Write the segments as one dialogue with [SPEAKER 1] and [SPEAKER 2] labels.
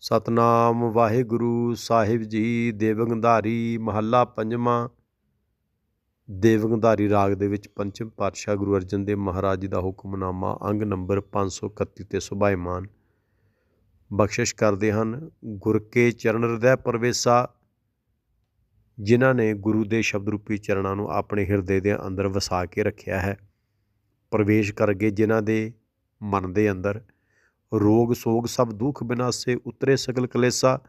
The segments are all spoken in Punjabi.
[SPEAKER 1] ਸਤਨਾਮ ਵਾਹਿਗੁਰੂ ਸਾਹਿਬ ਜੀ, ਦੇਵਗੰਧਾਰੀ ਮਹੱਲਾ ਪੰਜਵਾਂ। ਦੇਵਗੰਧਾਰੀ ਰਾਗ ਦੇ ਵਿੱਚ ਪੰਚਮ ਪਾਤਸ਼ਾਹ ਗੁਰੂ ਅਰਜਨ ਦੇਵ ਮਹਾਰਾਜ ਜੀ ਦਾ ਹੁਕਮਨਾਮਾ ਅੰਗ ਨੰਬਰ 531 ਤੇ ਸੁਭਾਇਮਾਨ। ਬਖਸ਼ਿਸ਼ ਕਰਦੇ ਹਨ ਗੁਰ ਕੇ ਚਰਨ ਹਿਰਦੈ ਪਰਵੇਸਾ, ਜਿਨ੍ਹਾਂ ਨੇ ਗੁਰੂ ਦੇ ਸ਼ਬਦ ਰੂਪੀ ਚਰਨਾਂ ਨੂੰ ਆਪਣੇ ਹਿਰਦੇ ਦੇ ਅੰਦਰ ਵਸਾ ਕੇ ਰੱਖਿਆ ਹੈ। ਪ੍ਰਵੇਸ਼ ਕਰ ਗਏ ਜਿਨ੍ਹਾਂ ਦੇ ਮਨ ਦੇ ਅੰਦਰ। ਰੋਗ ਸੋਗ ਸਭ ਦੁੱਖ ਬਿਨਾਸੇ ਉਤਰੇ ਸਗਲ ਕਲੇਸਾ,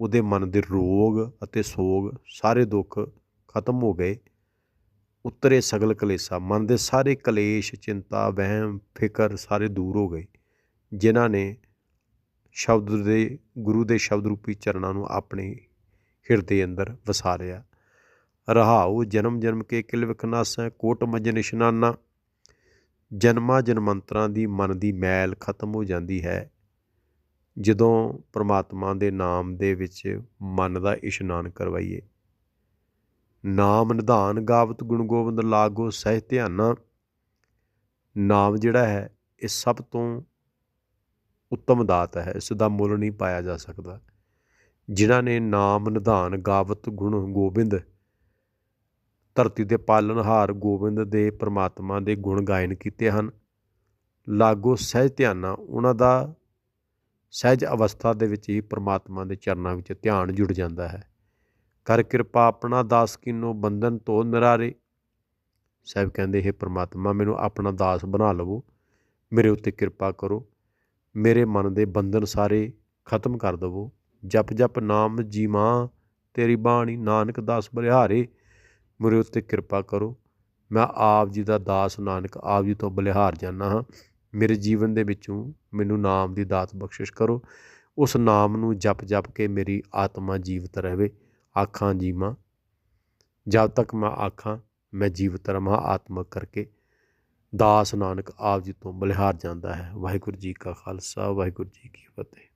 [SPEAKER 1] ਉਹਦੇ ਮਨ ਦੇ ਰੋਗ ਅਤੇ ਸੋਗ ਸਾਰੇ ਦੁੱਖ ਖਤਮ ਹੋ ਗਏ। ਉਤਰੇ ਸਗਲ ਕਲੇਸਾ, ਮਨ ਦੇ ਸਾਰੇ ਕਲੇਸ਼, ਚਿੰਤਾ, ਵਹਿਮ, ਫਿਕਰ ਸਾਰੇ ਦੂਰ ਹੋ ਗਏ। ਜਿਨ੍ਹਾਂ ਨੇ ਸ਼ਬਦ ਦੇ, ਗੁਰੂ ਦੇ ਸ਼ਬਦ ਰੂਪੀ ਚਰਨਾਂ ਨੂੰ ਆਪਣੇ ਹਿਰਦੇ ਅੰਦਰ ਵਸਾਰਿਆ ਰਹਾਉ ਜਨਮ ਜਨਮ ਕੇ ਕਿਲ ਵਿਖਨਾਸੈ, ਕੋਟ ਮਜਨ ਨਿਸ਼ਨਾਨਾ। ਜਨਮਾਂ ਜਨਮੰਤਰਾਂ ਦੀ ਮਨ ਦੀ ਮੈਲ ਖਤਮ ਹੋ ਜਾਂਦੀ ਹੈ। ਜਦੋਂ ਪਰਮਾਤਮਾ ਦੇ ਨਾਮ ਦੇ ਵਿੱਚ ਮਨ ਦਾ ਇਸ਼ਨਾਨ ਕਰਵਾਈਏ। ਨਾਮ ਨਿਧਾਨ ਗਾਵਤ ਗੁਣ ਗੋਬਿੰਦ ਲਾਗੋ ਸਹਿ ਧਿਆਨਾ। ਨਾਮ ਜਿਹੜਾ ਹੈ, ਇਹ ਸਭ ਤੋਂ ਉੱਤਮ ਦਾਤ ਹੈ, ਇਸ ਦਾ ਮੁੱਲ ਨਹੀਂ ਪਾਇਆ ਜਾ ਸਕਦਾ। ਜਿਨ੍ਹਾਂ ਨੇ ਨਾਮ ਨਿਧਾਨ ਗਾਵਤ ਗੁਣ ਗੋਬਿੰਦ ਧਰਤੀ ਦੇ ਪਾਲਣਹਾਰ ਗੋਬਿੰਦ ਦੇ ਪ੍ਰਮਾਤਮਾ ਦੇ ਗੁਣ ਗਾਇਨ ਕੀਤੇ ਹਨ। ਲਾਗੋ ਸਹਿਜ ਧਿਆਨਾ ਉਹਨਾਂ ਦਾ ਸਹਿਜ ਅਵਸਥਾ ਦੇ ਵਿੱਚ ਹੀ ਪ੍ਰਮਾਤਮਾ ਦੇ ਚਰਨਾਂ ਵਿੱਚ ਧਿਆਨ ਜੁੜ ਜਾਂਦਾ ਹੈ। ਕਰ ਕਿਰਪਾ ਆਪਣਾ ਦਾਸ ਕੀਨੋ ਬੰਧਨ ਤੋਂ ਨਿਰਾਰੇ। ਸਾਹਿਬ ਕਹਿੰਦੇ, ਹੈ ਪ੍ਰਮਾਤਮਾ, ਮੈਨੂੰ ਆਪਣਾ ਦਾਸ ਬਣਾ ਲਵੋ। ਮੇਰੇ ਉੱਤੇ ਕਿਰਪਾ ਕਰੋ। ਮੇਰੇ ਮਨ ਦੇ ਬੰਧਨ ਸਾਰੇ ਖਤਮ ਕਰ ਦਵੋ। ਜਪ ਜਪ ਨਾਮ ਜੀਵਾਂ, ਤੇਰੀ ਬਾਣੀ ਨਾਨਕ ਦਾਸ ਬਲਿਹਾਰੇ। ਮੇਰੇ ਉੱਤੇ ਕਿਰਪਾ ਕਰੋ। ਮੈਂ ਆਪ ਜੀ ਦਾ ਦਾਸ ਨਾਨਕ, ਆਪ ਜੀ ਤੋਂ ਬਲਿਹਾਰ ਜਾਣਾ ਹਾਂ। ਮੇਰੇ ਜੀਵਨ ਦੇ ਵਿੱਚੋਂ ਮੈਨੂੰ ਨਾਮ ਦੀ ਦਾਤ ਬਖਸ਼ਿਸ਼ ਕਰੋ। ਉਸ ਨਾਮ ਨੂੰ ਜਪ ਜਪ ਕੇ ਮੇਰੀ ਆਤਮਾ ਜੀਵਤ ਰਹੇ। ਆਖਾਂ ਜੀਵਾਂ ਜਦ ਤੱਕ ਮੈਂ ਆਖਾਂ, ਮੈਂ ਜੀਵਤ ਰਮਾ ਆਤਮਕ ਕਰਕੇ। ਦਾਸ ਨਾਨਕ, ਆਪ ਜੀ ਤੋਂ ਬਲਿਹਾਰ ਜਾਂਦਾ ਹੈ। ਵਾਹਿਗੁਰੂ ਜੀ ਕਾ ਖਾਲਸਾ, ਵਾਹਿਗੁਰੂ ਜੀ ਕੀ ਫਤਿਹ।